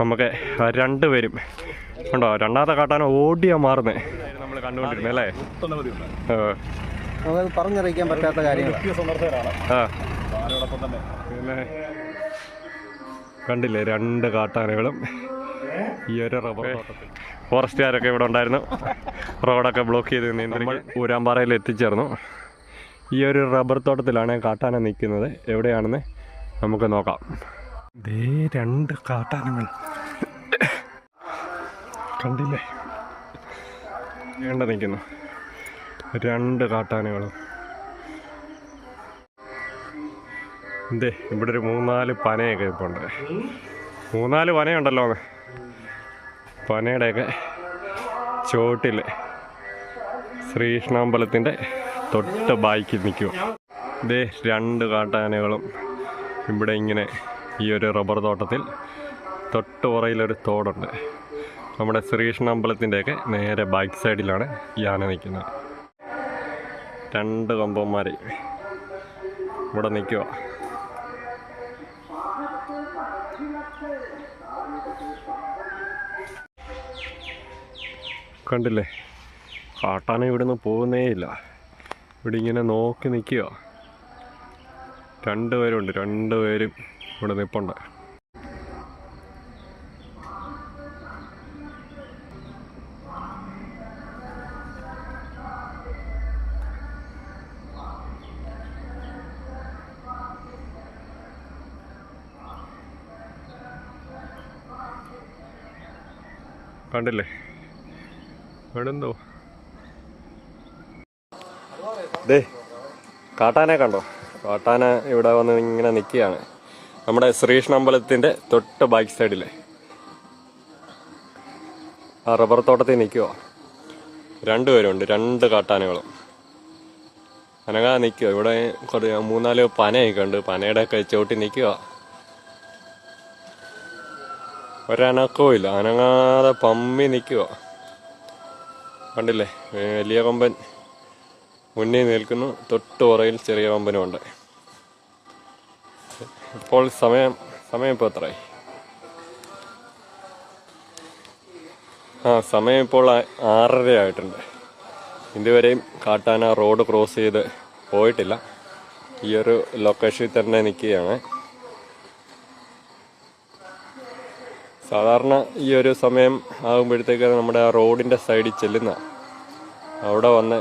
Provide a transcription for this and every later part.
നമുക്ക് രണ്ടുപേരും. ഉണ്ടോ? രണ്ടാമത്തെ കാട്ടാന ഓടിയാ മാറുന്നത് നമ്മൾ കണ്ടുകൊണ്ടിരുന്നത് അല്ലേ? പറഞ്ഞറിയിക്കാൻ പറ്റാത്ത കാര്യങ്ങളാണ് തന്നെ. പിന്നെ കണ്ടില്ലേ രണ്ട് കാട്ടാനകളും ഈ ഒരു റബ്ബർ തോട്ടത്തിൽ. ഫോറസ്റ്റുകാരൊക്കെ ഇവിടെ ഉണ്ടായിരുന്നു. റോഡൊക്കെ ബ്ലോക്ക് ചെയ്ത് നമ്മൾ ഊരാമ്പാറയിൽ എത്തിച്ചേർന്നു. ഈ ഒരു റബ്ബർ തോട്ടത്തിലാണ് കാട്ടാന നിൽക്കുന്നത്. എവിടെയാണെന്ന് നമുക്ക് നോക്കാം. ദേ രണ്ട് കാട്ടാനങ്ങൾ കണ്ടില്ലേ? വേണ്ട നിൽക്കുന്നു രണ്ട് കാട്ടാനകളും. എന്തേ ഇവിടെ ഒരു മൂന്നാൽ പനയൊക്കെ ഇപ്പോൾ ഉണ്ട്. മൂന്നാൽ പനയുണ്ടല്ലോ പനയുടെയൊക്കെ ചോട്ടിൽ ശ്രീകൃഷ്ണാമ്പലത്തിന്റെ തൊട്ട് ബാക്കിൽ നിൽക്കും. ഇതേ രണ്ട് കാട്ടാനകളും ഇവിടെ ഇങ്ങനെ ഈ ഒരു റബ്ബർ തോട്ടത്തിൽ തൊട്ട് പുറയിലൊരു തോടുണ്ട്. നമ്മുടെ ശ്രീകൃഷ്ണ അമ്പലത്തിന്റെയൊക്കെ നേരെ ബാക്ക് സൈഡിലാണ് ഈ ആന നിൽക്കുന്നത്. രണ്ട് കൊമ്പന്മാർ ഇവിടെ നിൽക്കുക കണ്ടില്ലേ? കാട്ടാന ഇവിടുന്ന് പോകുന്നേ ഇല്ല. ഇവിടെ ഇങ്ങനെ നോക്കി നിൽക്കുക രണ്ടുപേരുണ്ട് രണ്ടുപേരും ഇവിടെ നിൽപ്പുണ്ട് കണ്ടില്ലേ? ഇവിടെ എന്തോ ദേ കാട്ടാനെ കണ്ടോ? കാട്ടാന ഇവിടെ വന്ന് ഇങ്ങനെ നിൽക്കുകയാണ് നമ്മുടെ ശ്രീകൃഷ്ണ അമ്പലത്തിന്റെ തൊട്ട് ബാക്ക് സൈഡിലെ. ആ റബ്ബർ തോട്ടത്തിൽ നിൽക്കുക രണ്ടുപേരുണ്ട് രണ്ട് കാട്ടാനകളും. അനങ്ങാ നിൽക്കുക ഇവിടെ കുറേ മൂന്നാൽ പനയൊക്കെ ഉണ്ട്. പനയുടെ ഒക്കെ ചോട്ടി നിൽക്കുക ഒരനക്കവും ഇല്ല അനങ്ങാതെ പമ്മി നിൽക്കുക. കണ്ടില്ലേ? വലിയ കൊമ്പൻ മുന്നിൽ നിൽക്കുന്നു. തൊട്ട് പുറയിൽ ചെറിയ കൊമ്പനും ഉണ്ട് ഇപ്പോൾ സമയം സമയം ഇപ്പോൾ എത്രയായി? ആ സമയം ഇപ്പോൾ ആറര ആയിട്ടുണ്ട്. ഇതുവരെയും കാട്ടാന റോഡ് ക്രോസ് ചെയ്ത് പോയിട്ടില്ല. ഈ ഒരു ലൊക്കേഷനിൽ തന്നെ നിൽക്കുകയാണ്. സാധാരണ ഈ ഒരു സമയം ആകുമ്പോഴത്തേക്ക് നമ്മുടെ ആ റോഡിന്റെ സൈഡിൽ ചെല്ലുന്ന അവിടെ വന്ന്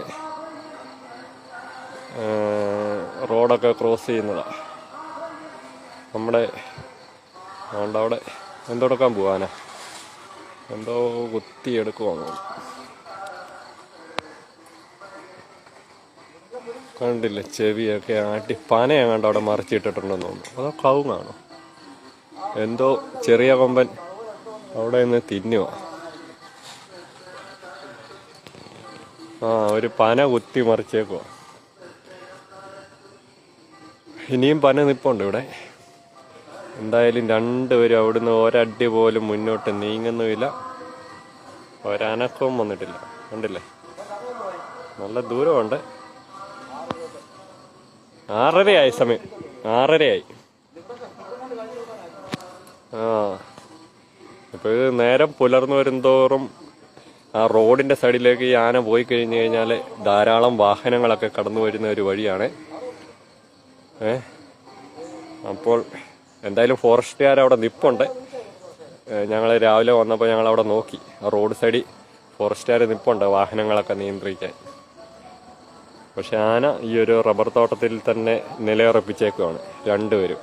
റോഡൊക്കെ ക്രോസ് ചെയ്യുന്നതാണ് നമ്മുടെ അതുകൊണ്ട് അവിടെ എന്തെടുക്കാൻ പോവാനാ? എന്തോ കുത്തി എടുക്കുവാന്ന് കണ്ടില്ല ചെവിയൊക്കെ ആട്ടി പനയങ്ങാണ്ട് അവിടെ മറിച്ചിട്ടിട്ടുണ്ടെന്ന് തോന്നുന്നു. അതോ കവുങ്ങാണോ? എന്തോ ചെറിയ കൊമ്പൻ അവിടെ നിന്ന് തിന്നുക ആ ഒരു പന കുത്തി മറിച്ചേക്കോ ഇനിയും പന നിപ്പുണ്ട് ഇവിടെ. എന്തായാലും രണ്ടുപേരും അവിടുന്ന് ഒരടി പോലും മുന്നോട്ട് നീങ്ങുന്നുമില്ല. ഒരനക്കവും വന്നിട്ടില്ല. കണ്ടില്ലേ? നല്ല ദൂരമുണ്ട്. ആറരയായി സമയം. ആറരയായി. ആ. ഇപ്പൊ ഇത് നേരം പുലർന്നു വരുന്നതോറും ആ റോഡിന്റെ സൈഡിലേക്ക് ഈ ആന പോയി കഴിഞ്ഞു കഴിഞ്ഞാൽ ധാരാളം വാഹനങ്ങളൊക്കെ കടന്നു വരുന്ന ഒരു വഴിയാണ്. അപ്പോൾ എന്തായാലും ഫോറസ്റ്റുകാർ അവിടെ നിപ്പുണ്ട് ഞങ്ങൾ രാവിലെ വന്നപ്പോൾ ഞങ്ങൾ അവിടെ നോക്കി. ആ റോഡ് സൈഡിൽ ഫോറസ്റ്റുകാർ നിപ്പുണ്ട് വാഹനങ്ങളൊക്കെ നിയന്ത്രിക്കാൻ. പക്ഷെ ആന ഈ ഒരു റബ്ബർ തോട്ടത്തിൽ തന്നെ നിലയുറപ്പിച്ചേക്കുവാണ്. രണ്ടുപേരും.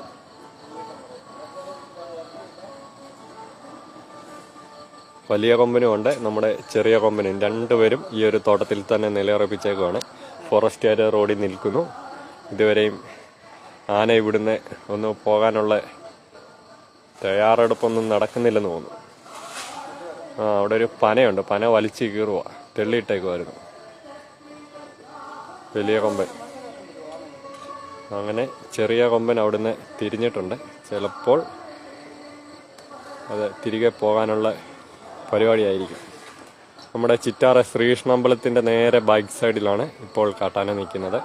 വലിയ കൊമ്പനും ഉണ്ട്. നമ്മുടെ ചെറിയ കൊമ്പനും രണ്ടുപേരും ഈ ഒരു തോട്ടത്തിൽ തന്നെ നിലയുറപ്പിച്ചേക്കുവാണ്. ഫോറസ്റ്റ് ഏരിയ റോഡിൽ നിൽക്കുന്നു. ഇതുവരെയും ആന ഇവിടുന്ന് ഒന്ന് പോകാനുള്ള തയ്യാറെടുപ്പൊന്നും നടക്കുന്നില്ലെന്ന് തോന്നുന്നു. ആ അവിടെ ഒരു പനയുണ്ട്. പന വലിച്ച് കീറുക തെള്ളിയിട്ടേക്കുമായിരുന്നു വലിയ കൊമ്പൻ അങ്ങനെ ചെറിയ കൊമ്പൻ അവിടുന്ന് തിരിഞ്ഞിട്ടുണ്ട്. ചിലപ്പോൾ അത് തിരികെ പോകാനുള്ള പരിപാടിയായിരിക്കും. നമ്മുടെ ചിറ്റാറ ശ്രീകൃഷ്ണമ്പലത്തിന്റെ നേരെ ബൈക്ക് സൈഡിലാണ് ഇപ്പോൾ കാട്ടാന നിൽക്കുന്നത്.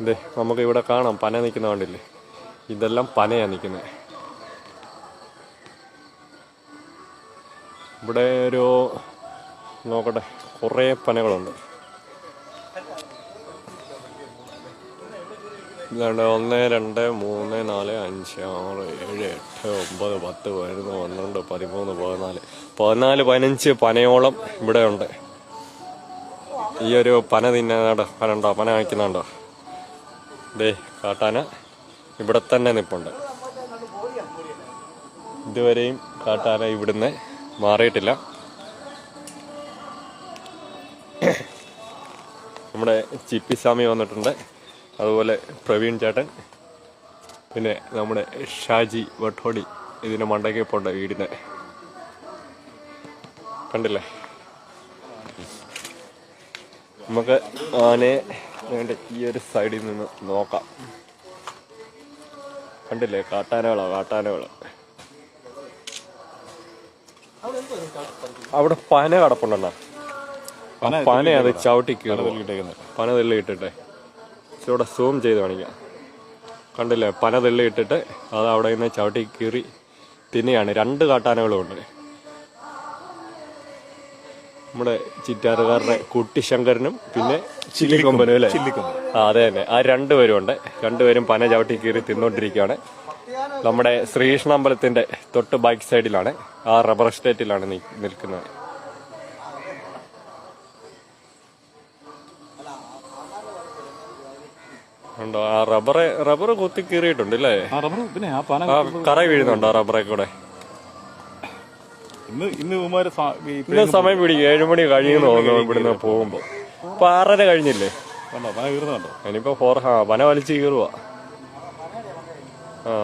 ഇതേ നമുക്ക് ഇവിടെ കാണാം പന നിൽക്കുന്ന കണ്ടില്ലേ? ഇതെല്ലാം പനയാണ് നിൽക്കുന്നത്. ഇവിടെ ഒരു നോക്കട്ടെ കുറേ പനകളുണ്ട്. ഇതാണ്ട് ഒന്ന് രണ്ട് മൂന്ന് നാല് അഞ്ച് ആറ് ഏഴ് എട്ട് ഒമ്പത് പത്ത് പതിനൊന്ന് പന്ത്രണ്ട് പതിമൂന്ന് പതിനാല്. പതിനാല് പതിനഞ്ച് പനയോളം ഇവിടെ ഉണ്ട്. ഈ ഒരു പന തിന്നാണ്ടോ പന ഉണ്ടോ പന വയ്ക്കുന്നുണ്ടോ? ദേ കാട്ടാന ഇവിടെ തന്നെ നിപ്പുണ്ട്. ഇതുവരെയും കാട്ടാന ഇവിടുന്ന് മാറിയിട്ടില്ല. നമ്മുടെ ചിപ്പിസ്വാമി വന്നിട്ടുണ്ട്. അതുപോലെ പ്രവീൺ ചേട്ടൻ പിന്നെ നമ്മുടെ ഷാജി വട്ടോടി ഇതിന് മണ്ടയ്ക്ക് പോണ്ട വീടിന്. കണ്ടില്ലേ? നമുക്ക് ആനയെ വേണ്ട ഈ ഒരു സൈഡിൽ നിന്ന് നോക്കാം. കണ്ടില്ലേ? കാട്ടാനകളോ കാട്ടാനകളോ. അവിടെ പന കടപ്പുണ്ടെന്നാ. പന അത് ചവിട്ടി കീറും ഇട്ടേക്കുന്നത് പന തെള്ളി ഇവിടെ സൂം ചെയ്ത് കാണിക്കാം. കണ്ടില്ലേ? പന തെള്ളി ഇട്ടിട്ട് അത് അവിടെ നിന്ന് ചവിട്ടി കീറി തിന്നെയാണ്. രണ്ട് കാട്ടാനകളും ഉണ്ട് നമ്മുടെ ചിറ്റാറുകാരുടെ കുട്ടിശങ്കരനും പിന്നെ ചില്ലിക്കൊമ്പനും അല്ലേ. ആ അതെ തന്നെ. ആ രണ്ടുപേരും ഉണ്ട് രണ്ടുപേരും പന ചവിട്ടി കീറി തിന്നോണ്ടിരിക്കുകയാണ്. നമ്മുടെ ശ്രീകൃഷ്ണ അമ്പലത്തിന്റെ തൊട്ട് ബാക്ക് സൈഡിലാണ്. ആ റബ്ബർ എസ്റ്റേറ്റിലാണ് നിൽക്കുന്നത്. ഉണ്ടോ? ആ റബ്ബറെ റബ്ബർ കുത്തി കീറിയിട്ടുണ്ട് അല്ലേ? ആ റബ്ബർ പിന്നെ ആ പന കറ വീഴുന്നുണ്ടോ റബ്ബറെ കൂടെ? ഇന്ന് ഇന്ന് ഇവന്മാര് ഇന്ന് സമയം പിടിക്കും. ഏഴുമണി കഴിയുന്നു തോന്നുന്നു ഇവിടുന്ന് പോകുമ്പോ. ഇപ്പൊ ആറര കഴിഞ്ഞില്ലേ? കണ്ടോ? പന കീറുന്നുണ്ടോ ഇനിയിപ്പോ ഫോർ ആ പന വലിച്ചു കീറുക ആ.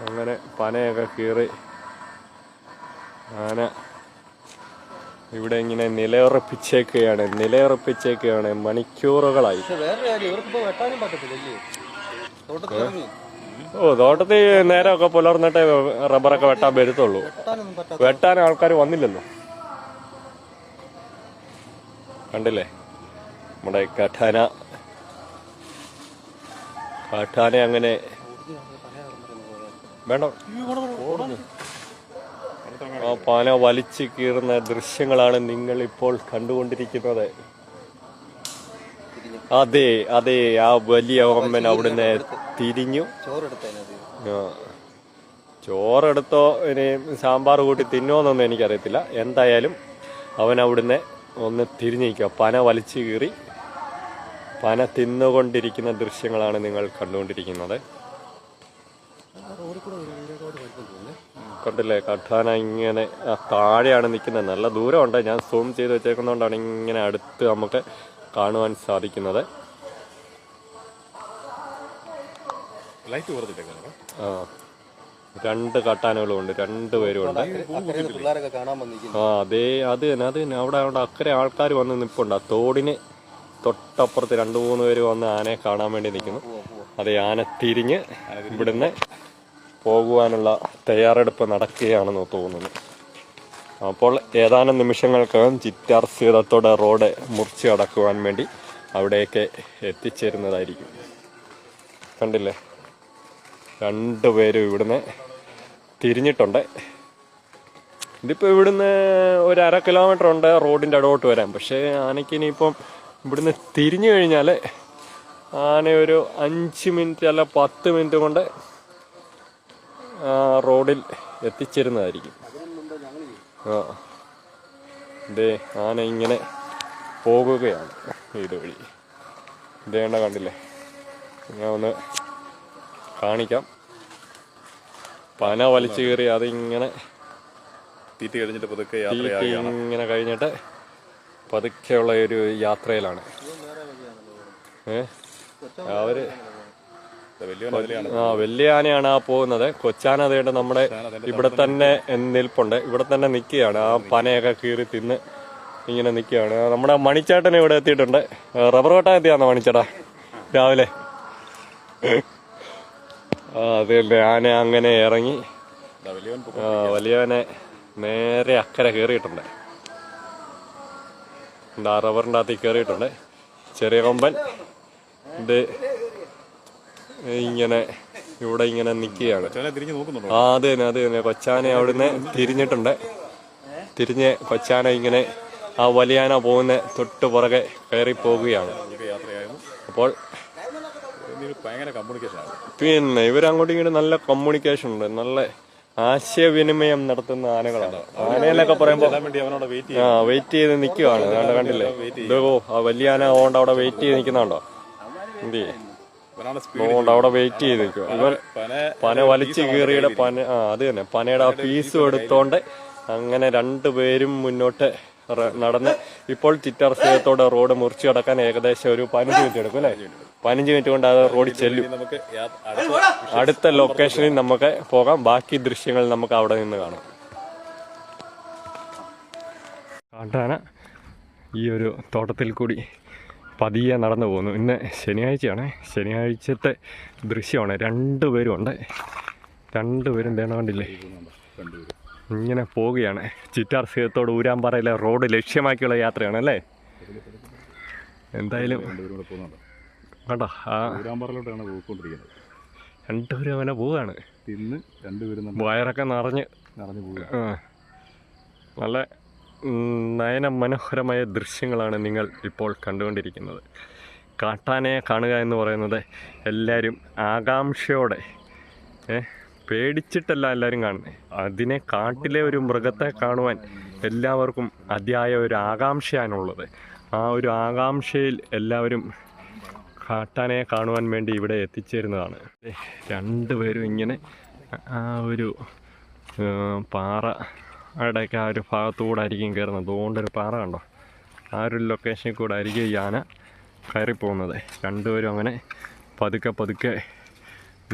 അങ്ങനെ പനയൊക്കെ കീറി ആന ഇവിടെ ഇങ്ങനെ നിലയുറപ്പിച്ചേക്കുകയാണ് നിലയുറപ്പിച്ചേക്കുകയാണ് മണിക്കൂറുകളായി. ഓ തോട്ടത്തിൽ നേരമൊക്കെ പുലർന്നിട്ടേ റബ്ബറൊക്കെ വെട്ടാൻ വരുത്തുള്ളൂ. വെട്ടാൻ ആൾക്കാർ വന്നില്ലല്ലോ കണ്ടില്ലേ? നമ്മുടെ കഠാന. കാട്ടാന അങ്ങനെ വേണ്ട. ആ പാന വലിച്ചു കീറുന്ന ദൃശ്യങ്ങളാണ് നിങ്ങൾ ഇപ്പോൾ കണ്ടുകൊണ്ടിരിക്കുന്നത്. അതെ അതെ ആ വലിയ അമ്മൻ അവിടുന്ന് തിരിഞ്ഞു. ചോറെടുത്തോ ഇനി സാമ്പാർ കൂട്ടി തിന്നോന്നൊന്നും എനിക്കറിയത്തില്ല. എന്തായാലും അവൻ അവിടുന്ന് ഒന്ന് തിരിഞ്ഞിരിക്കുക. പന വലിച്ചു കീറി. പന തിന്നുകൊണ്ടിരിക്കുന്ന ദൃശ്യങ്ങളാണ് നിങ്ങൾ കണ്ടുകൊണ്ടിരിക്കുന്നത്. കണ്ടില്ലേ? കഠാന ഇങ്ങനെ താഴെയാണ് നിൽക്കുന്നത്. നല്ല ദൂരമുണ്ട്. ഞാൻ സൂം ചെയ്ത് വെച്ചേക്കുന്നതുകൊണ്ടാണ് ഇങ്ങനെ അടുത്ത് നമുക്ക് കാണുവാൻ സാധിക്കുന്നത്. ആ. രണ്ട് കട്ടാനകളും ഉണ്ട് ഉണ്ട് പിള്ളേരൊക്കെ കാണാൻ വന്നിരിക്കുന്നു. ആ അതേ അത് തന്നെ അത് തന്നെ. അവിടെ അവിടെ അക്കരെ ആൾക്കാർ വന്ന് നിൽപ്പുണ്ട് ആ തോടിന് തൊട്ടപ്പുറത്ത് രണ്ടു മൂന്ന് പേര് വന്ന് ആനയെ കാണാൻ വേണ്ടി നിൽക്കുന്നു. അതെ ആന തിരിഞ്ഞ് ഇവിടുന്ന് പോകുവാനുള്ള തയ്യാറെടുപ്പ് നടക്കുകയാണെന്ന് തോന്നുന്നു. അപ്പോൾ ഏതാനും നിമിഷങ്ങൾക്കകം ചിറ്റാർ സീതത്തോടെ റോഡ് മുറിച്ച് കടക്കുവാൻ വേണ്ടി അവിടേക്ക് എത്തിച്ചേരുന്നതായിരിക്കും. കണ്ടില്ലേ? രണ്ടുപേരും ഇവിടുന്ന് തിരിഞ്ഞിട്ടുണ്ട്. ഇതിപ്പോൾ ഇവിടുന്ന് ഒരു അര കിലോമീറ്റർ ഉണ്ട് റോഡിന്റെ ഇടോട്ട് വരാൻ. പക്ഷേ ആനയ്ക്ക് ഇനിയിപ്പം ഇവിടുന്ന് തിരിഞ്ഞു കഴിഞ്ഞാൽ ആന ഒരു അഞ്ച് മിനിറ്റ് അല്ല പത്ത് മിനിറ്റ് കൊണ്ട് റോഡിൽ എത്തിച്ചേരുന്നതായിരിക്കും. ആ. ഇതേ ആന ഇങ്ങനെ പോകുകയാണ് ഇതുവഴി ഇതേണ്ട കണ്ടില്ലേ? ഞാൻ ഒന്ന് കാണിക്കാം. പന വലിച്ചു കയറി അതിങ്ങനെ തീറ്റ കഴിഞ്ഞിട്ട് പതുക്കെ ഇങ്ങനെ കഴിഞ്ഞിട്ട് പതുക്കെയുള്ള ഒരു യാത്രയിലാണ്. ഏ? അവർ ആ വലിയ ആനയാണ് ആ പോകുന്നത്. കൊച്ചാന അതേണ്ട നമ്മുടെ ഇവിടെ തന്നെ നിൽപ്പുണ്ട്. ഇവിടെ തന്നെ നിൽക്കുകയാണ്. ആ പനയൊക്കെ കീറി തിന്ന് ഇങ്ങനെ നിൽക്കുകയാണ്. നമ്മുടെ മണിച്ചേട്ടൻ ഇവിടെ എത്തിയിട്ടുണ്ട്. റബ്ബർ വെട്ടാൻ എത്തിയാന്നോ മണിച്ചേട്ടാ? രാവിലെ. ആ അതെ ആന അങ്ങനെ ഇറങ്ങി. ആ, വലിയവനെ നേരെ അക്കരെ കയറിയിട്ടുണ്ട്. റബ്ബറിന്റെ അകത്തേക്ക് കയറിയിട്ടുണ്ട്. ചെറിയ കൊമ്പൻ. ഇത് ഇങ്ങനെ ഇവിടെ ഇങ്ങനെ നിൽക്കുകയാണ് ആ അത് തന്നെ അത് തന്നെ. കൊച്ചാനെ അവിടുന്ന് തിരിഞ്ഞിട്ടുണ്ട്. തിരിഞ്ഞ് കൊച്ചാന ഇങ്ങനെ ആ വലിയാന പോകുന്ന തൊട്ട് പുറകെ കയറി പോകുകയാണ്. അപ്പോൾ പിന്നെ ഇവരങ്ങോട്ടും ഇങ്ങോട്ട് നല്ല കമ്മ്യൂണിക്കേഷൻ ഉണ്ട്. നല്ല ആശയവിനിമയം നടത്തുന്ന ആനകളാണ്. ആനയെന്നൊക്കെ പറയുമ്പോൾ ആ വെയിറ്റ് ചെയ്ത് നിൽക്കുകയാണ് കണ്ടില്ലേ? ഇതോ ആ വലിയ ആന അതുകൊണ്ട് അവിടെ വെയിറ്റ് ചെയ്ത് നിൽക്കുന്നുണ്ടോ എന്ത് ചെയ്യും അതുകൊണ്ട് അവിടെ വെയിറ്റ് ചെയ്ത് നിൽക്കുക ഇവൻ പന വലിച്ചു കീറിയുടെ പന ആ അത് തന്നെ. പനയുടെ ആ പീസും എടുത്തോണ്ട് അങ്ങനെ രണ്ടുപേരും മുന്നോട്ട് നടന്ന് ഇപ്പോൾ ചിറ്റാർ സ്ഥലത്തോടെ റോഡ് മുറിച്ചു കടക്കാൻ ഏകദേശം ഒരു പതിനഞ്ച് മിനിറ്റ് എടുക്കും അല്ലേ? പതിനഞ്ച് മിനിറ്റ്. കൊണ്ട് അത് റോഡിൽ ചെല്ലും. നമുക്ക് അടുത്ത അടുത്ത ലൊക്കേഷനിൽ നമുക്ക് പോകാം. ബാക്കി ദൃശ്യങ്ങൾ നമുക്ക് അവിടെ നിന്ന് കാണാം. കാട്ടാന ഈ ഒരു തോട്ടത്തിൽ കൂടി പതിയെ നടന്നു പോകുന്നു. ഇന്ന് ശനിയാഴ്ചയാണ്. ശനിയാഴ്ചത്തെ ദൃശ്യമാണ്. രണ്ടുപേരും ഉണ്ട് രണ്ടുപേരും വേണ്ടില്ലേ ഇങ്ങനെ പോവുകയാണ്. ചിറ്റാർ സീതത്തോട് ഊരാമ്പാറയിലെ റോഡ് ലക്ഷ്യമാക്കിയുള്ള യാത്രയാണ് അല്ലേ? എന്തായാലും ആ. ഊരാമ്പാറയിലോട്ടാണ് പോയിക്കൊണ്ടിരിക്കുന്നത്. രണ്ടുപേരും അങ്ങനെ പോവുകയാണ്. ഇന്ന് രണ്ടുപേരും വയറൊക്കെ നിറഞ്ഞ് നടന്നു പോവുക നല്ല നയന മനോഹരമായ ദൃശ്യങ്ങളാണ് നിങ്ങൾ ഇപ്പോൾ കണ്ടുകൊണ്ടിരിക്കുന്നത്. കാട്ടാനയെ കാണുക എന്ന് പറയുന്നത് എല്ലാവരും ആകാംക്ഷയോടെ പേടിച്ചിട്ടല്ല എല്ലാവരും കാണുന്നത് അതിനെ കാട്ടിലെ ഒരു മൃഗത്തെ കാണുവാൻ എല്ലാവർക്കും അതിയായ ഒരു ആകാംക്ഷയാണുള്ളത്. ആ ഒരു ആകാംക്ഷയിൽ എല്ലാവരും കാട്ടാനയെ കാണുവാൻ വേണ്ടി ഇവിടെ എത്തിച്ചേരുന്നതാണ്. രണ്ടുപേരും ഇങ്ങനെ ആ ഒരു പാറ അവിടെയൊക്കെ ആ ഒരു ഭാഗത്തുകൂടെ ആയിരിക്കും കയറുന്നത്. അതുകൊണ്ടൊരു പാറ കണ്ടോ? ആ ഒരു ലൊക്കേഷനിൽ കൂടെ ആയിരിക്കും ഈ ആന കയറിപ്പോകുന്നത്. രണ്ടുപേരും അങ്ങനെ പതുക്കെ പതുക്കെ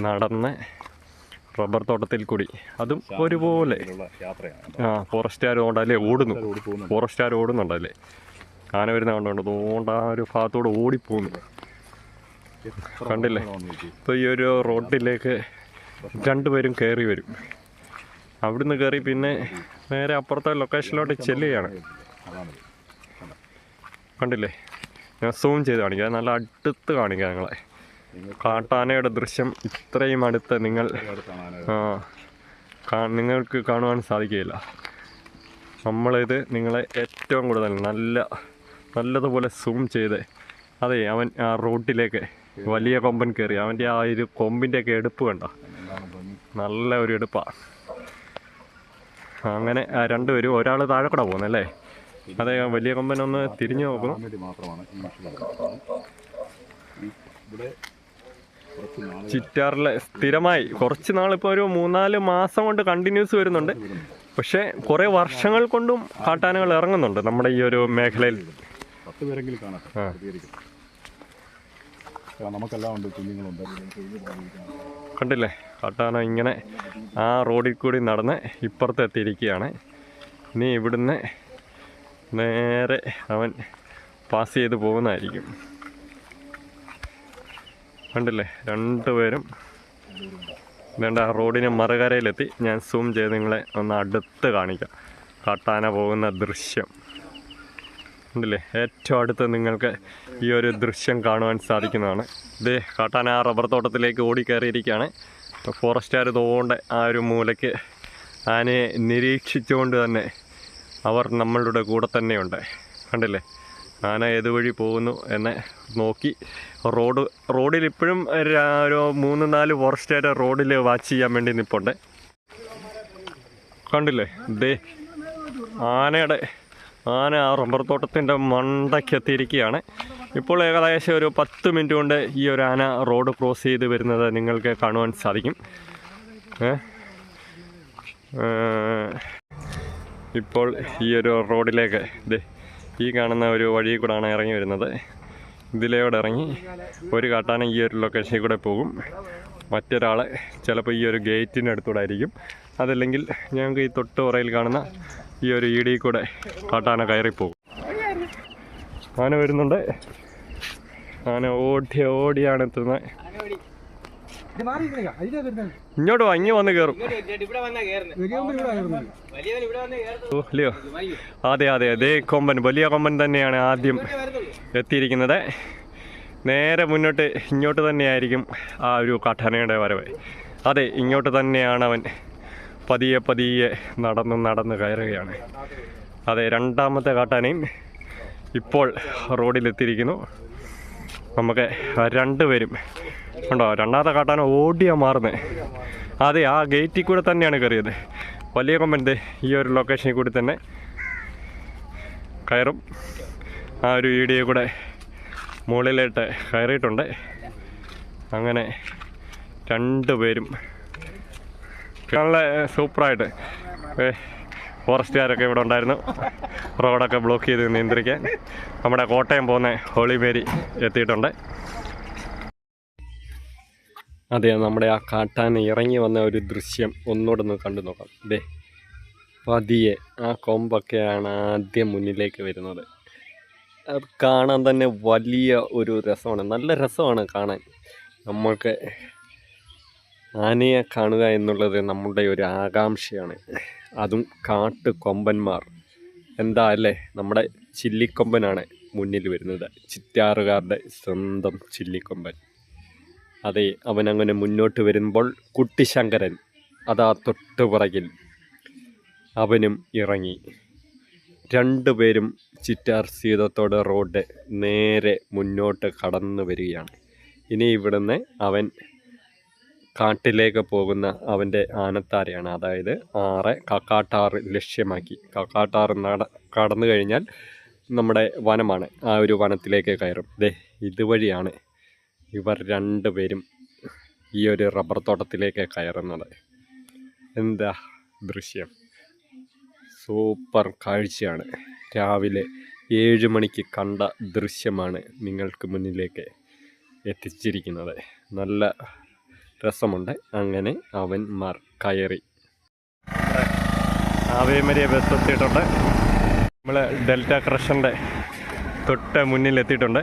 നടന്ന് റബ്ബർ തോട്ടത്തിൽ കൂടി. അതും ഒരുപോലെ. ആ ഫോറസ്റ്റുകാർ ഓണ്ടല്ലേ ഓടുന്നു? ഫോറസ്റ്റുകാർ ഓടുന്നുണ്ടല്ലേ? ആന വരുന്ന കണ്ടുകൊണ്ട് അതുകൊണ്ട് ആ ഒരു ഭാഗത്തോടെ ഓടിപ്പോകുന്നു. കണ്ടില്ലേ? ഇപ്പോൾ ഈ ഒരു റോഡിലേക്ക് രണ്ടുപേരും കയറി വരും. അവിടുന്ന് കയറി പിന്നെ നേരെ അപ്പുറത്തെ ലൊക്കേഷനിലോട്ട് ചെല്ലുകയാണ്. കണ്ടില്ലേ? ഞാൻ സൂം ചെയ്ത് കാണിക്കാം. നല്ല അടുത്ത് കാണിക്കാം നിങ്ങളെ കാട്ടാനയുടെ ദൃശ്യം ഇത്രയും അടുത്ത് നിങ്ങൾ നിങ്ങൾക്ക് കാണുവാൻ സാധിക്കുകയില്ല. നമ്മളിത് നിങ്ങളെ ഏറ്റവും കൂടുതൽ നല്ല നല്ലതുപോലെ സൂം ചെയ്ത് അതെ അവൻ ആ റോട്ടിലേക്ക് വലിയ കൊമ്പൻ കയറി. അവന്റെ ആ ഒരു കൊമ്പിന്റെയൊക്കെ എടുപ്പ് കണ്ടോ? നല്ല ഒരു എടുപ്പാണ് അങ്ങനെ രണ്ടുപേരും ഒരാൾ താഴെ കൂടെ പോകുന്നല്ലേ? അതെ വലിയ കൊമ്പൻ ഒന്ന് തിരിഞ്ഞു നാൾ ചിറ്റാറിലെ സ്ഥിരമായി കുറച്ച് നാളിപ്പോൾ ഒരു മൂന്നാൽ മാസം കൊണ്ട് കണ്ടിന്യൂസ് വരുന്നുണ്ട്. പക്ഷേ കുറേ വർഷങ്ങൾ കൊണ്ടും കാട്ടാനകൾ ഇറങ്ങുന്നുണ്ട് നമ്മുടെ ഈ ഒരു മേഖലയിൽ. പത്ത് പേരെങ്കിലും നമുക്കെല്ലാം ഉണ്ട് കുഞ്ഞുങ്ങളുണ്ട്. കണ്ടില്ലേ? കാട്ടാന ഇങ്ങനെ ആ റോഡിൽ കൂടി നടന്ന് ഇപ്പുറത്ത് എത്തിയിരിക്കുകയാണ് ഇനി ഇവിടുന്ന് നേരെ അവൻ പാസ് ചെയ്ത് പോകുന്നതായിരിക്കും. കണ്ടില്ലേ? രണ്ടുപേരും വേണ്ട ആ റോഡിന് മറുകരയിലെത്തി. ഞാൻ സൂം ചെയ്ത് നിങ്ങളെ ഒന്ന് അടുത്ത് കാണിക്കാം. കാട്ടാന പോകുന്ന ദൃശ്യം. ഉണ്ടല്ലേ ഏറ്റവും അടുത്ത് നിങ്ങൾക്ക് ഈ ഒരു ദൃശ്യം കാണുവാൻ സാധിക്കുന്നതാണ്. ഇത് കാട്ടാന ആ റബ്ബർ തോട്ടത്തിലേക്ക് ഓടിക്കയറിയിരിക്കുകയാണ്. ഫോറസ്റ്റുകാർ തോണ്ട ആ ഒരു മൂലയ്ക്ക് ആനയെ നിരീക്ഷിച്ചുകൊണ്ട് തന്നെ അവർ നമ്മളുടെ കൂടെ തന്നെയുണ്ട്. കണ്ടില്ലേ? ആന ഏതുവഴി പോകുന്നു എന്നെ നോക്കി റോഡ് റോഡിൽ ഇപ്പോഴും ഒരു- മൂന്ന് നാല് ഫോറസ്റ്റുകാർ റോഡിൽ വാച്ച് ചെയ്യാൻ വേണ്ടി നിൽപ്പുണ്ട് കണ്ടില്ലേ? ദേ ആനയുടെ ആന ആ റബ്ബർ തോട്ടത്തിന്റെ മണ്ടയ്ക്ക് എത്തിയിരിക്കുകയാണ്. ഇപ്പോൾ ഏകദേശം ഒരു പത്ത് മിനിറ്റ് കൊണ്ട് ഈ ഒരു ആന റോഡ് ക്രോസ് ചെയ്ത് വരുന്നത് നിങ്ങൾക്ക് കാണുവാൻ സാധിക്കും. ഇപ്പോൾ ഈ ഒരു റോഡിലേക്ക് ദേ ഈ കാണുന്ന ഒരു വഴി കൂടാണ് ഇറങ്ങി വരുന്നത്. ഇതിലൂടെ ഇറങ്ങി ഒരു കാട്ടാന ഈ ഒരു ലൊക്കേഷനിൽ കൂടെ പോകും. മറ്റൊരാൾ ചിലപ്പോൾ ഈ ഒരു ഗേറ്റിന്റെ അടുത്തൂടെ ആയിരിക്കും അതല്ലെങ്കിൽ ഞങ്ങൾക്ക് ഈ തൊട്ട് പുറയിൽ കാണുന്ന ഈ ഒരു ഇടിയിൽ കൂടെ കാട്ടാന കയറിപ്പോകും. ആന വരുന്നുണ്ട്. ആന ഓടി ഓടിയാണ് എത്തുന്നത്. ഇങ്ങോട്ട് വാ ഇങ്ങ് വന്ന് കയറും അല്ലയോ? അതെ അതെ അതേ. കൊമ്പൻ വലിയ കൊമ്പൻ തന്നെയാണ് ആദ്യം എത്തിയിരിക്കുന്നത്. നേരെ മുന്നോട്ട് ഇങ്ങോട്ട് തന്നെയായിരിക്കും ആ ഒരു കാട്ടാനയുടെ വരവ്. അതെ ഇങ്ങോട്ട് തന്നെയാണ് അവൻ പതിയെ പതിയെ നടന്ന് നടന്ന് കയറുകയാണ്. അതെ രണ്ടാമത്തെ കാട്ടാനയും ഇപ്പോൾ റോഡിലെത്തിയിരിക്കുന്നു. നമുക്ക് രണ്ടുപേരും ഉണ്ടോ? രണ്ടാമത്തെ കാട്ടാന ഓടിയാ മാറുന്നത് അതെ ആ ഗേറ്റിൽ കൂടെ തന്നെയാണ് കയറിയത്. വലിയ കൊമ്പൻ ദേ ഈ ഒരു ലൊക്കേഷനിൽ കൂടി തന്നെ കയറും. ആ ഒരു വീഡിയോ കൂടെ മുകളിലോട്ട് കയറിയിട്ടുണ്ട്. അങ്ങനെ രണ്ടുപേരും. നല്ല സൂപ്പറായിട്ട്. ഫോറസ്റ്റുകാരൊക്കെ ഇവിടെ ഉണ്ടായിരുന്നു. റോഡൊക്കെ ബ്ലോക്ക് ചെയ്ത് നിയന്ത്രിക്കാൻ. നമ്മുടെ കോട്ടയം പോകുന്ന ഹോളിമേരി എത്തിയിട്ടുണ്ട്. അതെ നമ്മുടെ ആ കാട്ടാൻ ഇറങ്ങി വന്ന ഒരു ദൃശ്യം ഒന്നുകൂടെ ഒന്ന് കണ്ടു നോക്കാം. ദേ പതിയെ ആ കൊമ്പൊക്കെയാണ് ആദ്യം മുന്നിലേക്ക് വരുന്നത്. കാണാൻ തന്നെ വലിയ ഒരു രസമാണ്. നല്ല രസമാണ് കാണാൻ. നമ്മൾക്ക് ആനയെ കാണുക എന്നുള്ളത് നമ്മളുടെ ഒരു ആകാംക്ഷയാണ്. അതും കാട്ട് കൊമ്പന്മാർ എന്താ അല്ലേ? നമ്മുടെ ചില്ലിക്കൊമ്പനാണ് മുന്നിൽ വരുന്നത്. ചിറ്റാറുകാരുടെ സ്വന്തം ചില്ലിക്കൊമ്പൻ. അതെ അവൻ അങ്ങനെ മുന്നോട്ട് വരുമ്പോൾ കുട്ടിശങ്കരൻ അതാ തൊട്ടു പുറകിൽ. അവനും ഇറങ്ങി. രണ്ടുപേരും ചിറ്റാർ സീതത്തോട് റോഡ് നേരെ മുന്നോട്ട് കടന്നു വരികയാണ്. ഇനി ഇവിടുന്ന് അവൻ കാട്ടിലേക്ക് പോകുന്ന അവന്റെ ആനത്താരയാണ്. അതായത് ആറ് കക്കാട്ടാറ് ലക്ഷ്യമാക്കി. കക്കാട്ടാറ് നട കടന്നു കഴിഞ്ഞാൽ നമ്മുടെ വനമാണ്. ആ ഒരു വനത്തിലേക്ക് കയറും. ദേ ഇതുവഴിയാണ് ഇവർ രണ്ടുപേരും ഈ ഒരു റബ്ബർ തോട്ടത്തിലേക്ക് കയറുന്നത്. എന്താ ദൃശ്യം? സൂപ്പർ കാഴ്ചയാണ്. രാവിലെ ഏഴ് മണിക്ക് കണ്ട ദൃശ്യമാണ് നിങ്ങൾക്ക് മുന്നിലേക്ക് എത്തിച്ചിരിക്കുന്നത്. നല്ല രസമുണ്ട്. അങ്ങനെ അവൻ മാർ കയറി. ആവേമരിയ ബസ് എത്തിയിട്ടുണ്ട്. നമ്മൾ ഡെൽറ്റ ക്രഷറിന്റെ തൊട്ട് മുന്നിൽ എത്തിയിട്ടുണ്ട്.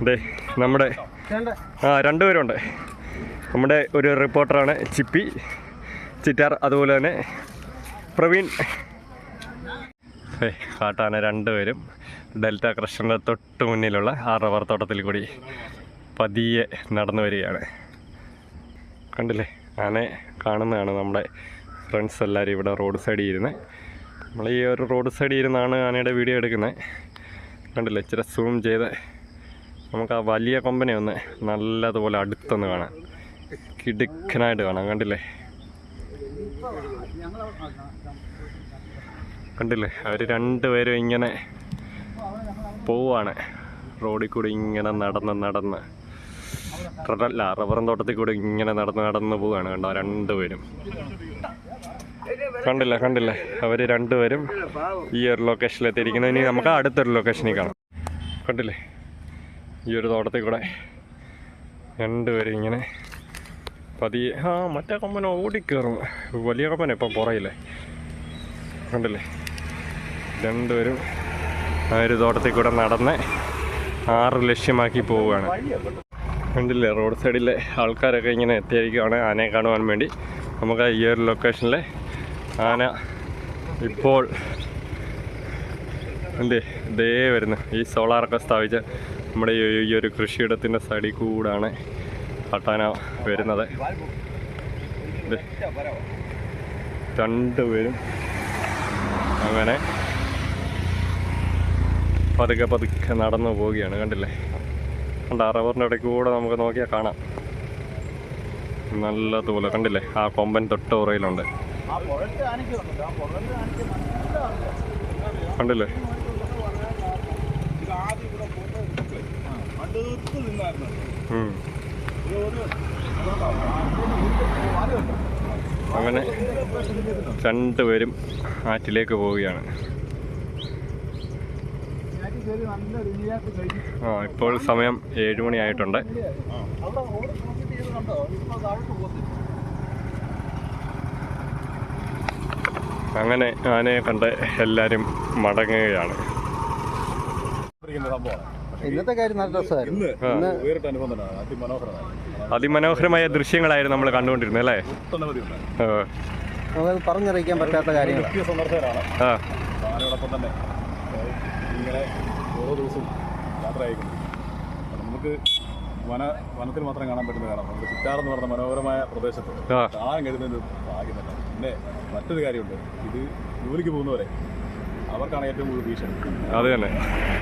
അതെ നമ്മുടെ ആ രണ്ടുപേരുണ്ട്. നമ്മുടെ ഒരു റിപ്പോർട്ടറാണ് ചിപ്പി ചിറ്റാർ അതുപോലെ തന്നെ പ്രവീൺ. കാട്ടാന രണ്ടുപേരും ഡെൽറ്റ ക്രഷറിന്റെ തൊട്ട് മുന്നിലുള്ള ആ റബ്ബർ തോട്ടത്തിൽ കൂടി പതിയെ നടന്നു വരികയാണ്. കണ്ടില്ലേ? ആനെ കാണുന്നതാണ് നമ്മുടെ ഫ്രണ്ട്സ് എല്ലാവരും ഇവിടെ റോഡ് സൈഡിൽ ഇരുന്ന്. നമ്മൾ ഈ ഒരു റോഡ് സൈഡിൽ ഇരുന്നാണ് ആനയുടെ വീഡിയോ എടുക്കുന്നത് കണ്ടില്ലേ? ഇച്ചിരി സൂം ചെയ്ത് നമുക്ക് ആ വലിയ കമ്പനി ഒന്ന് നല്ലതുപോലെ അടുത്തൊന്ന് കാണാം. കിടുക്കനായിട്ട് കാണാം. കണ്ടില്ലേ? കണ്ടില്ലേ? അവർ രണ്ടുപേരും ഇങ്ങനെ പോവാണ്. റോഡിൽ കൂടി ഇങ്ങനെ നടന്ന് നടന്ന്. അല്ല റബ്ബറും തോട്ടത്തിൽ കൂടെ ഇങ്ങനെ നടന്ന് നടന്ന് പോവുകയാണ് കണ്ടോ രണ്ടുപേരും. കണ്ടില്ല കണ്ടില്ല. അവർ രണ്ടുപേരും ഈ ഒരു ലൊക്കേഷനിൽ എത്തിയിരിക്കുന്നത് ഇനി നമുക്ക് അടുത്തൊരു ലൊക്കേഷനിൽ കാണാം. കണ്ടില്ലേ? ഈ ഒരു തോട്ടത്തിൽ കൂടെ രണ്ടുപേരും ഇങ്ങനെ പതിയെ ആ മറ്റേ കൊമ്പന ഓടിക്കയറും. വലിയ കൊമ്പന ഇപ്പം പുറയില്ലേ കണ്ടില്ലേ? രണ്ടുപേരും ആ ഒരു തോട്ടത്തിൽ കൂടെ നടന്ന് ആറ് ലക്ഷ്യമാക്കി പോവുകയാണ്. കണ്ടില്ലേ റോഡ് സൈഡിലെ ആൾക്കാരൊക്കെ ഇങ്ങനെ എത്തിയിരിക്കുകയാണ് ആനയെ കാണുവാൻ വേണ്ടി. നമുക്ക് ഈ ഒരു ലൊക്കേഷനിലെ ആന ഇപ്പോൾ എന്തേ ദേ വരുന്നു. ഈ സോളാറൊക്കെ സ്ഥാപിച്ച നമ്മുടെ ഈ ഒരു കൃഷിയിടത്തിന്റെ സൈഡിൽ കൂടാണ് പട്ടാന വരുന്നത്. രണ്ടുപേരും അങ്ങനെ പതുക്കെ പതുക്കെ നടന്നു പോവുകയാണ്. കണ്ടില്ലേ? കണ്ട റബ്ബറിന്റെ ഇടയ്ക്ക് കൂടെ നമുക്ക് നോക്കിയാൽ കാണാം. നല്ല തൂല കണ്ടില്ലേ? ആ കൊമ്പൻ തൊട്ട് ഉറയിലുണ്ട് കണ്ടില്ലേ. അങ്ങനെ രണ്ടുപേരും ആറ്റിലേക്ക് പോവുകയാണ്. ആ ഇപ്പോൾ സമയം ഏഴ് മണിയായിട്ടുണ്ട് അങ്ങനെ ആനയെ കണ്ട് എല്ലാവരും മടങ്ങുകയാണ്. ഇന്നത്തെ കാര്യം നല്ല രസമായിരുന്നു. അതിമനോഹരമായ ദൃശ്യങ്ങളായിരുന്നു നമ്മൾ കണ്ടുകൊണ്ടിരുന്നത് അല്ലേ? നമുക്ക് പറഞ്ഞറിയിക്കാൻ പറ്റാത്ത കാര്യങ്ങളാണ്. ആ. ഓരോ ദിവസവും യാത്ര അയക്കുന്നുണ്ട് നമുക്ക് വന വനത്തിൽ മാത്രം കാണാൻ പറ്റുന്ന കാണാം. നമുക്ക് ചിറ്റാറെന്ന് പറഞ്ഞ മനോഹരമായ പ്രദേശത്ത്. കാണാൻ കഴിയുന്നൊരു ഭാഗ്യം തന്നെ പിന്നെ മറ്റൊരു കാര്യമുണ്ട്. ഇത് ജോലിക്ക് പോകുന്നവരെ അവർക്കാണ് ഏറ്റവും കൂടുതൽ ഭീഷണി. അത് തന്നെ.